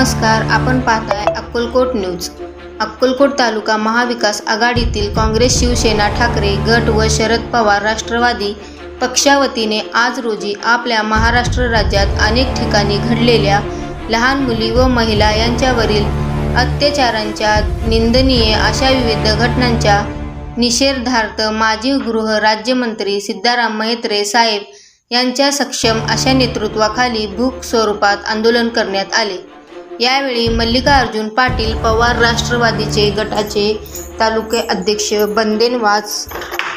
नमस्कार आपण पाहताय अक्कलकोट न्यूज. अक्कलकोट तालुका महाविकास आघाडीतील काँग्रेस शिवसेना ठाकरे गट व शरद पवार राष्ट्रवादी पक्षावतीने आज रोजी आपल्या महाराष्ट्र राज्यात अनेक ठिकाणी घडलेल्या लहान मुली व महिला यांच्यावरील अत्याचारांच्या निंदनीय अशा विविध घटनांच्या निषेधार्थ माजी गृह राज्यमंत्री सिद्धाराम म्हैत्रे साहेब यांच्या सक्षम अशा नेतृत्वाखाली भूक स्वरूपात आंदोलन करण्यात आले. यावेळी मल्लिकार्जुन पाटील पवार राष्ट्रवादीचे गटाचे तालुके अध्यक्ष बंदेनवास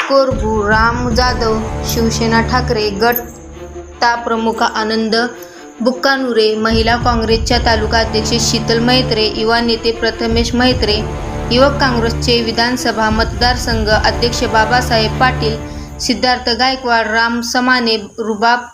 कोरबू राम जाधव शिवसेना ठाकरे गट ता प्रमुख आनंद बुक्कानुरे महिला काँग्रेसच्या तालुका अध्यक्ष शीतल मैत्रे युवा नेते प्रथमेश मैत्रे युवक काँग्रेसचे विधानसभा मतदारसंघ अध्यक्ष बाबासाहेब पाटील सिद्धार्थ गायकवाड राम समाने रुबाब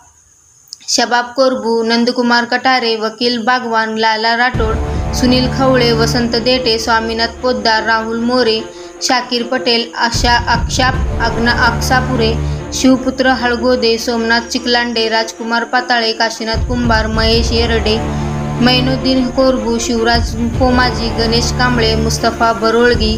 शबाब कोरबू नंदकुमार कटारे वकील बागवान लाला राठोड सुनील खवळे वसंत देटे स्वामीनाथ पोद्दार राहुल मोरे शाकीर पटेल आशा आक्षाप आग्ना आक्सापुरे शिवपुत्र हळगोदे सोमनाथ चिकलांडे राजकुमार पाताळे काशीनाथ कुंभार महेश येरडे मैनुद्दीन कोरबू शिवराज कोमाजी गणेश कांबळे मुस्तफा बरोळगी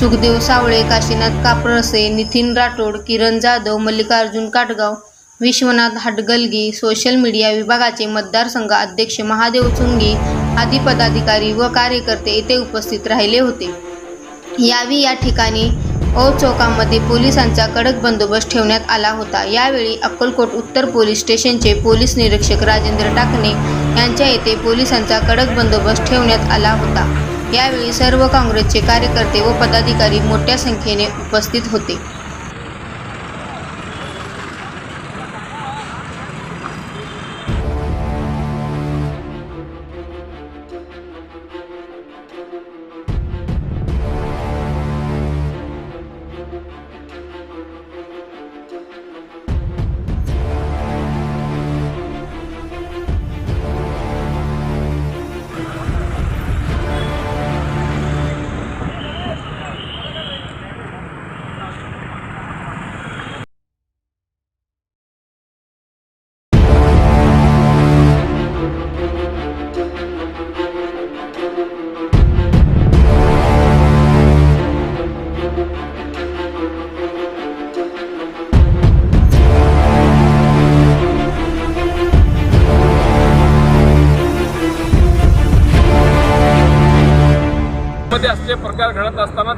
सुखदेव सावळे काशीनाथ कापरसे नितीन राठोड किरण जाधव मल्लिकार्जुन काटगाव विश्वनाथ हाटगलगी सोशल मीडिया विभागाचे मतदारसंघ अध्यक्ष महादेव चुंगी आदी पदाधिकारी व कार्यकर्ते येथे उपस्थित राहिले होते. यावी या ठिकाणी ओ चौकामध्ये पोलिसांचा कडक बंदोबस्त ठेवण्यात आला होता. यावेळी अक्कलकोट उत्तर पोलीस स्टेशनचे पोलीस निरीक्षक राजेंद्र टाकणे यांच्या येथे पोलिसांचा कडक बंदोबस्त ठेवण्यात आला होता. यावेळी सर्व काँग्रेसचे कार्यकर्ते व पदाधिकारी मोठ्या संख्येने उपस्थित होते.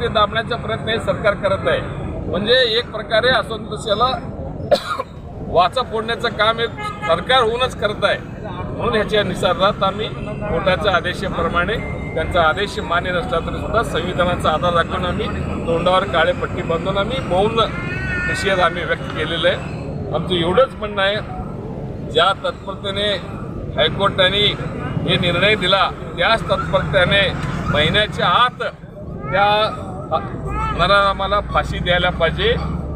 ते दाबण्याचा प्रयत्न हे सरकार करत आहे. म्हणजे एक प्रकारे असंतोषाला वाचा फोडण्याचं काम हे सरकार होऊनच करत आहे. म्हणून ह्याच्या निसर्गात आम्ही कोर्टाच्या आदेशाप्रमाणे त्यांचा आदेश मान्य नसला तरी सुद्धा संविधानाचा आधार राखून आम्ही तोंडावर काळे पट्टी बांधून आम्ही मौन निषेध आम्ही व्यक्त केलेला आहे. आमचं एवढंच म्हणणं आहे ज्या तत्परतेने हायकोर्टाने हे निर्णय दिला त्याच तत्परतेने महिन्याच्या आत त्या आम्हाला फाशी द्यायला पाहिजे.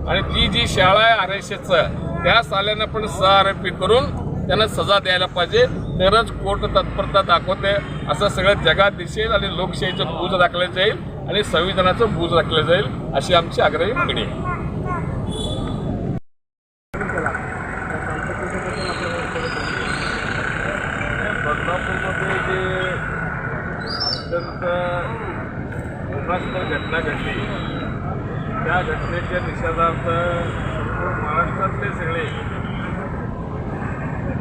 आणि ती जी शाळा आहे आर एस त्या साल्यानं पण सहआरोपी करून त्यांना सजा द्यायला पाहिजे. तरच कोर्ट तत्परता दाखवते. असं सगळं जगात दिसेल आणि लोकशाहीचं बूज राखलं जाईल आणि संविधानाचं बूज राखलं जाईल अशी आमची आग्रही मागणी आहे. बदलापूरमध्ये जे अत्यंत उल्हासकर घटना घडली. त्या घटनेच्या निषेधार्थ संपूर्ण महाराष्ट्रातले सगळे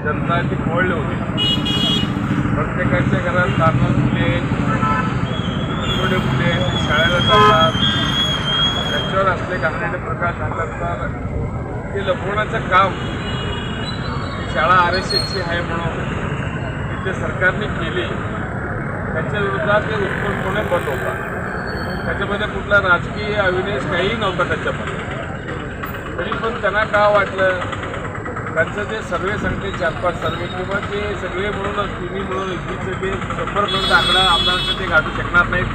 जनता ती होते. प्रत्येकाच्या घरात लहान मुले छोटे मुले शाळेला जातात. त्यांच्यावर असले घालणारे प्रकार घालतात तर ते लपवण्याचं काम शाळा आर एस एसची आहे म्हणून तिथे सरकारने केली. त्याच्या विरोधात ते उत्पन्नपणे बंद होतात त्याच्यामध्ये कुठला राजकीय अविनेश काहीही नव्हता त्याच्यामध्ये. तरी पण त्यांना का वाटलं? त्यांचं जे सर्वे सांगते चार पाच सर्वे किंवा ते सगळे मिळून तिन्ही मिळून एकवीसचे ते शंभरपर्यंत आकडा आमदारांचं ते गाठू शकणार नाहीत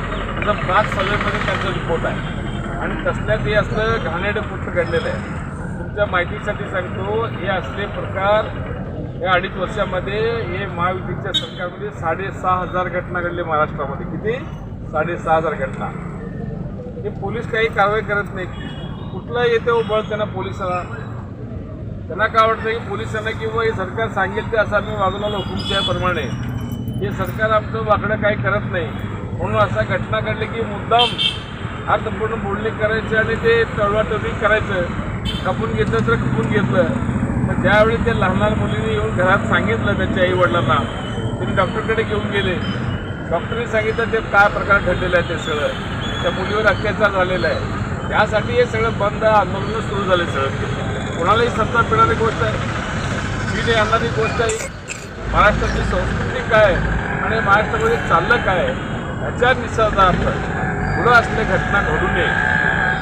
तसं पाच सर्वेमध्ये त्यांचा रिपोर्ट आहे. आणि तसल्या हे असलं घाणेरडं पुस्तक घडलेलं आहे. तुमच्या माहितीसाठी सांगतो हे असले प्रकार या अडीच वर्षामध्ये हे महायुतीच्या सरकारमध्ये साडेसहा हजार घटना घडली महाराष्ट्रामध्ये. किती? साडेसहा हजार घटना. हे पोलीस काही कारवाई करत नाही कुठला येते हो बळ त्यांना पोलिसाला. त्यांना काय वाटतं की पोलिसांना किंवा हे सरकार सांगेल ते असं आम्ही वागवलेलं हुकुमशाहीप्रमाणे हे सरकार आमचं वाकडं काही करत नाही. म्हणून अशा घटना घडली की मुद्दाम अर्थपूर्ण बोलणी करायची आणि ते तळवाटवी करायचं. कापून घेतलं तर कापून घेतलं. तर ज्यावेळी ते लहान लहान मुलीने येऊन घरात सांगितलं त्यांच्या आईवडिलांना त्यांनी डॉक्टरकडे घेऊन गेले. डॉक्टरने सांगितलं ते काय प्रकार घडलेलं आहे ते सगळं. त्या मुलीवर अत्याचार झालेला आहे. त्यासाठी हे सगळं बंद आंदोलन सुरू झाले सगळं कोणालाही सत्ता पिणारी गोष्ट आहे. पिढी आणणारी गोष्ट आहे. महाराष्ट्राची संस्कृती काय आहे आणि महाराष्ट्रामध्ये चाललं काय ह्याच्या निसर्गार्थ पुढं असले घटना घडू नये.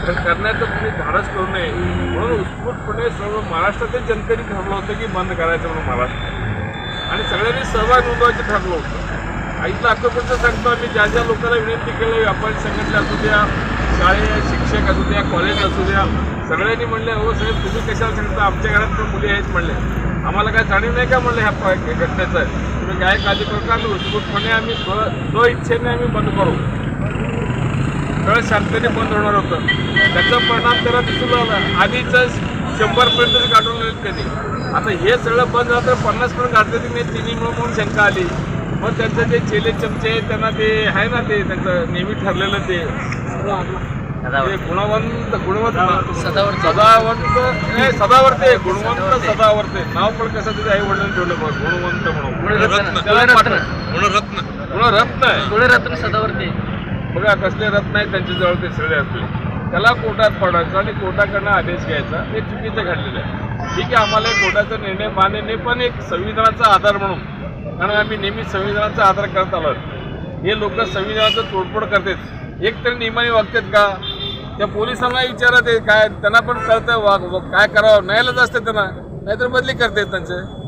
तर करण्याचं कुणी धाडस करू नये. म्हणून उत्स्फूर्तपणे सर्व महाराष्ट्रातील जनतेने ठरलं होतं की बंद करायचं म्हणून महाराष्ट्र. आणि सगळ्यांनी सहभाग नोंदवायचं ठरलं होतं. आईला आतापर्यंत सांगतो आम्ही. ज्या ज्या लोकांना विनंती केली व्यापारी संघटना असू द्या शाळे शिक्षक असू द्या कॉलेज असू द्या सगळ्यांनी म्हणले हो साहेब तुम्ही कशाला सांगता? आमच्या घरात पण मुली आहेत म्हणले. आम्हाला काय जाणीव नाही का? म्हणलं ह्या घटनेचं तुम्ही काय काळजी करू का उत्स्फूर्तपणे आम्ही स्व स्व इच्छेने आम्ही बंद करू. सगळं शांततेने बंद होणार होतं. त्याचा परिणाम त्याला दिसून आला आधीच शंभरपर्यंत काढून त्यांनी. आता हे सगळं बंद झालं तर पन्नासपर्यंत गाठलं की नाही तिन्ही मिळून म्हणून शंका आली. मग त्यांचं जे चेले चमचे आहेत, त्यांना ते आहे ना ते त्यांचं नेहमी ठरलेलं ते. ते गुणवंत गुणवंत. सदावर्ते. सदावर्त. नाही सदावर्ते गुणवंत सदावर्ते. नाव पण कसं त्याच्या आई वडिलांनी ठेवलं बघ गुणवंत म्हणून. गुणरत्न. गुणरत्न. गुणरत्न. गुणरत्न आहे. कुळरत्न सदावर्ते. बघा कसले रत्न आहेत त्यांच्याजवळ ते सगळे असले त्याला कोर्टात पडायचं आणि कोर्टाकडनं आदेश घ्यायचा. हे चुकीचं घडलेलं आहे. ठीक आहे आम्हाला एक कोर्टाचा निर्णय मान्य नाही पण एक संविधानाचा आधार म्हणून कारण आम्ही नेहमी संविधानाचा आधार करत आलो हे लोक संविधानाचं तोडफोड करतात. एक तरी नियमाने वागतात का? त्या पोलिसांना विचारा ते काय त्यांना पण कळतं वाग वा- काय करावं? न्यायालयात असतं त्यांना. नाहीतर बदली करते त्यांचे.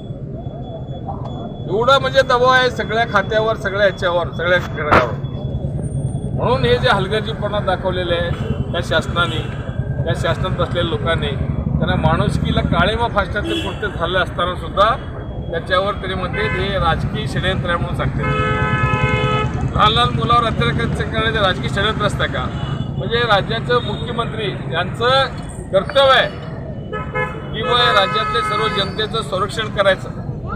एवढा म्हणजे दबाव आहे सगळ्या खात्यावर सगळ्या ह्याच्यावर सगळ्या घटकावर. म्हणून हे जे हलगर्जीपणा दाखवलेले आहे त्या शासनाने त्या शासनात बसलेल्या लोकांनी त्यांना माणुसकीला काळेमा फासण्याचे कृत्य झालं असताना सुद्धा त्याच्यावर तरी म्हणते हे राजकीय षडयंत्र आहे म्हणून सांगते. लहान लहान मुलावर अत्याचार करण्याचे राजकीय षडयंत्र असतं का? म्हणजे राज्याचं मुख्यमंत्री यांचं कर्तव्य आहे किंवा राज्यातले सर्व जनतेचं संरक्षण करायचं.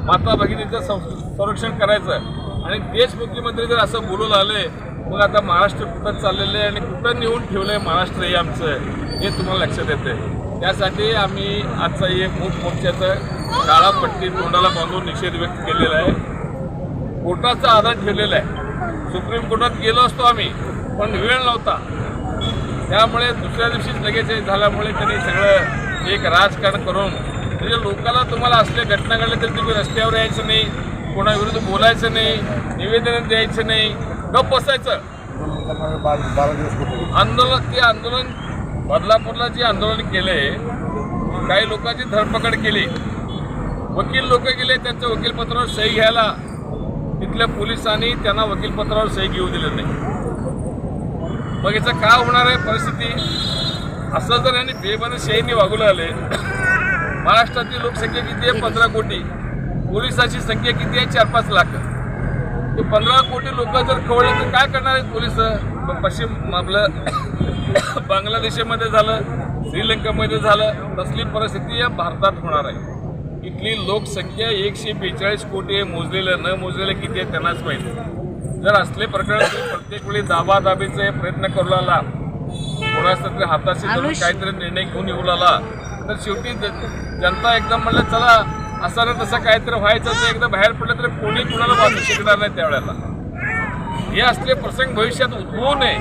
माता भगिनीचं सं- संरक्षण करायचं. आणि देश मुख्यमंत्री जर असं बोलून आले मग आता महाराष्ट्र कुठं चाललेलं आहे आणि कुठं नेऊन ठेवलं आहे महाराष्ट्र हे आमचं हे तुम्हाला लक्षात येते त्यासाठी आम्ही आजचा हे मूक मोर्चाचं काळा पट्टी तोंडाला बांधून निषेध व्यक्त केलेला आहे. कोर्टाचा आधार ठेवलेला आहे. सुप्रीम कोर्टात गेलो असतो आम्ही पण वेळ नव्हता. त्यामुळे दुसऱ्या दिवशीच लगेच झाल्यामुळे त्यांनी सगळं एक राजकारण करून म्हणजे लोकांना तुम्हाला असल्या घटना घडल्या तर तुम्ही रस्त्यावर यायचं नाही कोणाविरुद्ध बोलायचं नाही निवेदन द्यायचं नाही गप बसायचं. आंदोलन ते आंदोलन बदलापूरला जे आंदोलन केले काही लोकांची धरपकड केली. वकील लोक गेले त्यांच्या वकीलपत्रावर सही घ्यायला. तिथल्या पोलिसांनी त्यांना वकीलपत्रावर सही घेऊ दिलं नाही. मग याचं काय होणार आहे परिस्थिती? असं जर यांनी बेबनशाहीने वागू लागले महाराष्ट्राची लोकसंख्या किती आहे? पंधरा कोटी. पोलिसाची संख्या किती आहे? चार पाच लाख. ते पंधरा कोटी लोक जर खवळले तर काय करणार आहेत पोलीस? पश्चिम आपलं बांगलादेशामध्ये झालं श्रीलंकेमध्ये झालं तसली परिस्थिती या भारतात होणार आहे. इथली लोकसंख्या एकशे बेचाळीस कोटी आहे. मोजलेलं न मोजलेलं किती आहे त्यांनाच माहिती जर असले प्रकरण प्रत्येक वेळी दाबादाबीचे प्रयत्न करू लागला. कोणाचा तरी हाताशी धरून काहीतरी निर्णय घेऊन येऊ लागला. तर शेवटी जनता एकदम म्हणलं चला असं ना तसं काहीतरी व्हायचं तर एकदा बाहेर पडलं तर कोणी कुणाला वाचू शकणार नाही त्यावेळेला. हे असले प्रसंग भविष्यात उद्भवू नये.